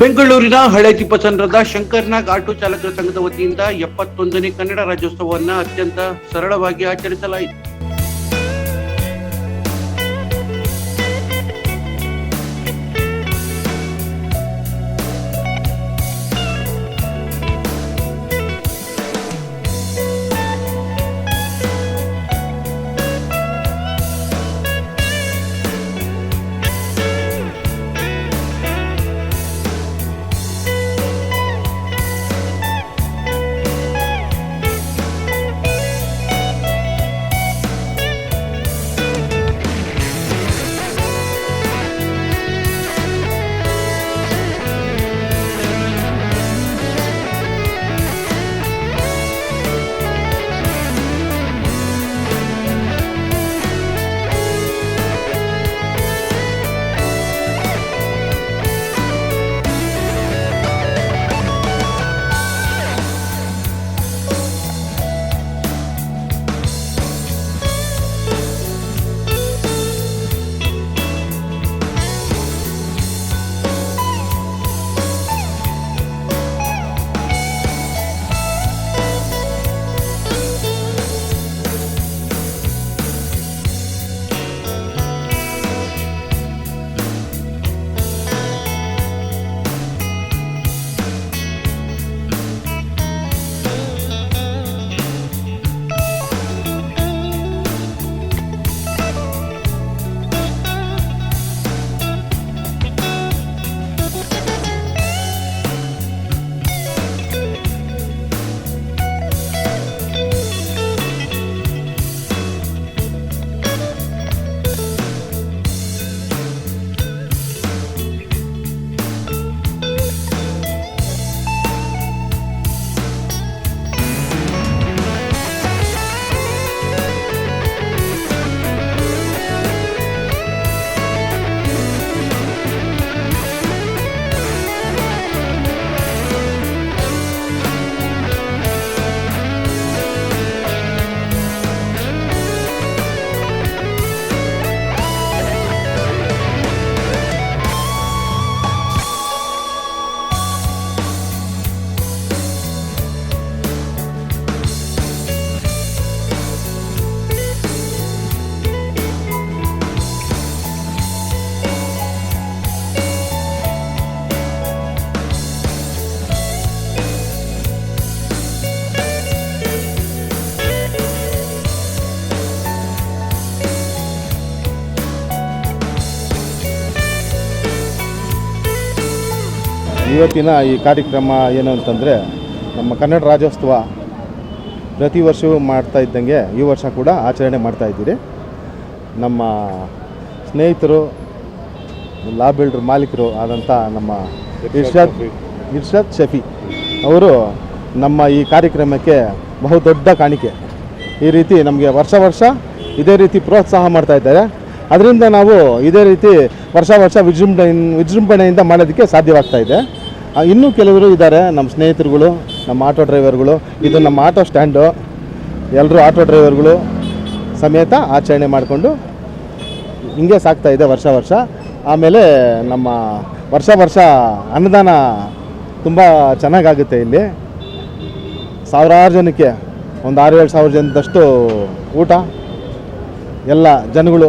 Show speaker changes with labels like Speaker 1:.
Speaker 1: ಬೆಂಗಳೂರಿನ ಹಳೆ ತಿಪ್ಪಸಂದ್ರದ ಶಂಕರ್ನಾಗ್ ಆಟೋ ಚಾಲಕರ ಸಂಘದ ವತಿಯಿಂದ ಎಪ್ಪತ್ತೊಂದನೇ ಕನ್ನಡ ರಾಜ್ಯೋತ್ಸವವನ್ನು ಅತ್ಯಂತ ಸರಳವಾಗಿ ಆಚರಿಸಲಾಯಿತು.
Speaker 2: ಇವತ್ತಿನ ಈ ಕಾರ್ಯಕ್ರಮ ಏನು ಅಂತಂದರೆ ನಮ್ಮ ಕನ್ನಡ ರಾಜ್ಯೋತ್ಸವ ಪ್ರತಿ ವರ್ಷವೂ ಮಾಡ್ತಾ ಇದ್ದಂಗೆ ಈ ವರ್ಷ ಕೂಡ ಆಚರಣೆ ಮಾಡ್ತಾ ಇದ್ದೀರಿ. ನಮ್ಮ ಸ್ನೇಹಿತರು ಲಾ ಬಿಲ್ಡ್ರ್ ಮಾಲೀಕರು ಆದಂಥ ನಮ್ಮ ಇರ್ಷಾದ್ ಇರ್ಷಾದ್ ಶಫಿ ಅವರು ನಮ್ಮ ಈ ಕಾರ್ಯಕ್ರಮಕ್ಕೆ ಬಹುದೊಡ್ಡ ಕಾಣಿಕೆ. ಈ ರೀತಿ ನಮಗೆ ವರ್ಷ ವರ್ಷ ಇದೇ ರೀತಿ ಪ್ರೋತ್ಸಾಹ ಮಾಡ್ತಾ ಇದ್ದಾರೆ. ಅದರಿಂದ ನಾವು ಇದೇ ರೀತಿ ವರ್ಷ ವರ್ಷ ವಿಜೃಂಭಣೆ, ವಿಜೃಂಭಣೆಯಿಂದ ಮಾಡೋದಕ್ಕೆ ಸಾಧ್ಯವಾಗ್ತಾ ಇದೆ. ಇನ್ನೂ ಕೆಲವರು ಇದ್ದಾರೆ, ನಮ್ಮ ಸ್ನೇಹಿತರುಗಳು, ನಮ್ಮ ಆಟೋ ಡ್ರೈವರ್ಗಳು. ಇದು ನಮ್ಮ ಆಟೋ ಸ್ಟ್ಯಾಂಡು. ಎಲ್ಲರೂ ಆಟೋ ಡ್ರೈವರ್ಗಳು ಸಮೇತ ಆಚರಣೆ ಮಾಡಿಕೊಂಡು ಹಿಂಗೆ ಸಾಗ್ತಾ ಇದೆ ವರ್ಷ ವರ್ಷ. ಆಮೇಲೆ ನಮ್ಮ ವರ್ಷ ವರ್ಷ ಅನ್ನದಾನ ತುಂಬ ಚೆನ್ನಾಗಾಗುತ್ತೆ ಇಲ್ಲಿ. ಸಾವಿರಾರು ಜನಕ್ಕೆ, ಒಂದು ಆರು ಏಳು ಸಾವಿರ ಜನದಷ್ಟು ಊಟ. ಎಲ್ಲ ಜನಗಳು